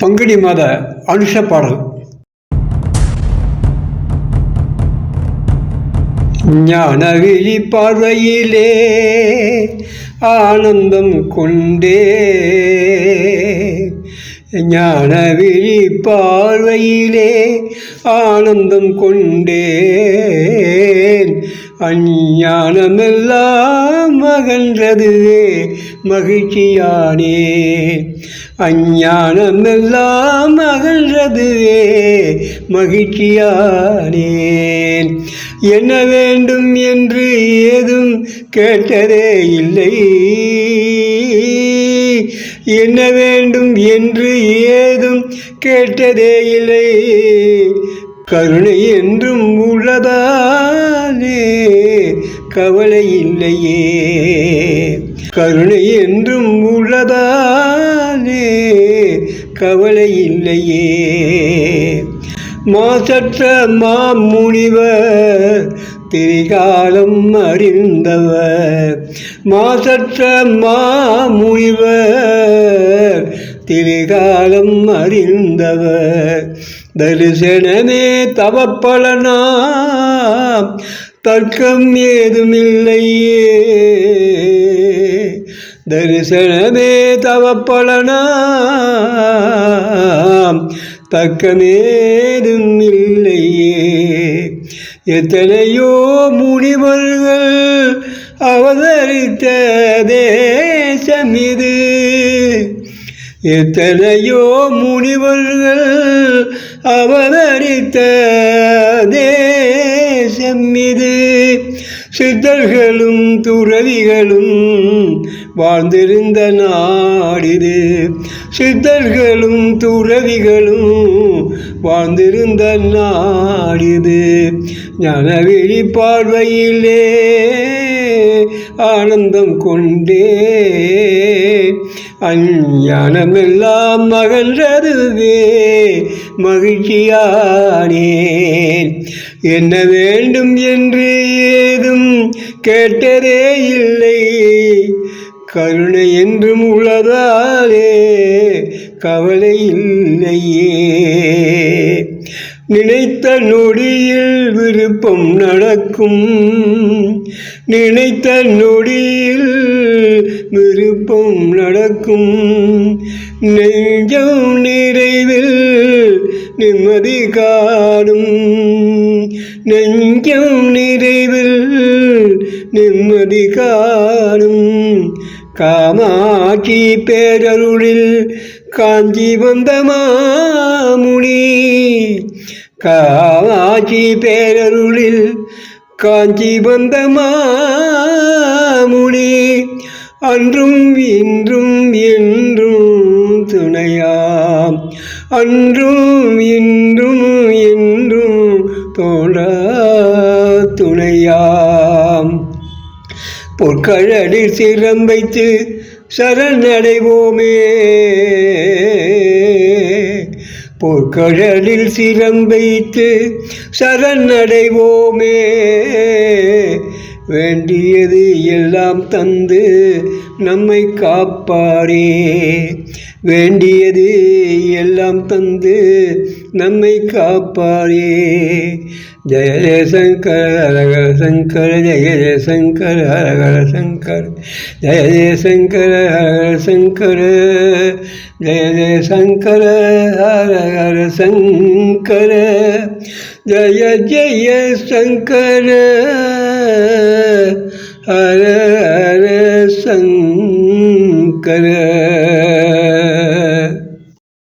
பங்குனி மாத அனுஷ பாடல். ஞான விழி பார்வையிலே ஆனந்தம் கொண்டே. ஞான விழி பார்வையிலே ஆனந்தம் கொண்டேன். அஞ்ஞானமெல்லாம் அகன்றதுவே மகிழ்ச்சியானே. அஞ்ஞானமெல்லாம் அகன்றதுவே மகிழ்ச்சியானேன். என்ன வேண்டும் என்று ஏதும் கேட்டதே இல்லை. என்ன வேண்டும் என்று ஏதும் கேட்டதே இல்லை. கருணை என்றும் உள்ளதாலே கவலை இல்லையே. கருணை என்றும் உள்ளதா கவலை இல்லையே. மாசற்ற மாமுனிவர் திரிகாலம் அறிந்தவர். மாசற்ற மாமுனிவர் திரிகாலம் அறிந்தவர். தரிசனமே தவப்பலனா தர்க்கம் ஏதுமில்லையே. தரிசனமே தவப்பலனாம் தக்கமேதும் இல்லையே. எத்தனையோ முனிவர்கள் அவதரித்த தேசம் இது. எத்தனையோ முனிவர்கள் அவதரித்த தேசம் இது. சித்தர்களும் துறவிகளும் வாழ்ந்திருந்த நாடிது சித்தர்களும் துறவிகளும் வாழ்ந்திருந்த நாடிது ஞானவெளி பார்வையிலே ஆனந்தம் கொண்டே அஞ்ஞானமெல்லாம் மகன்றதுவே மகிழ்ச்சியானேன் என்ன வேண்டும் என்று ஏதும் கேட்டதே இல்லை. கருணை என்றும் உள்ளதாலே கவலை இல்லையே. நினைத்த நொடியில் விருப்பம் நடக்கும். நினைத்த நொடியில் விருப்பம் நடக்கும். நெஞ்சம் நிறைவில் நிம்மதி காணும். நெஞ்சம் நிறைவில் நிம்மதி காணும். காமாட்சி பேரருளில் காஞ்சி வந்த மாமுனி. காமாட்சி பேரருளில் காஞ்சி வந்த மாமுனி. அன்றும் இன்றும் என்றும் துணையாம். அன்றும் இன்றும் என்றும் தோன்றா துணையாம். பொற்கழலில் சிரம் வைத்து சரணடைவோமே. பொற்கழலில் சிரம் வைத்து சரணடைவோமே. வேண்டியது எல்லாம் தந்து நம்மை காப்பாரே வேண்டியது எல்லாம் தந்து நம்மை காப்பாரே ஜெய ஜெய சங்கர ஹரஹர சங்கர ஜெய ஜெய சங்கர ஹரஹர சங்கர ஜெய ஜெய சங்கர ஹரஹர சங்கர ஜெய ஜெய சங்கர ஹரஹர சங்கர ஜெய ஜெய சங்கர Hare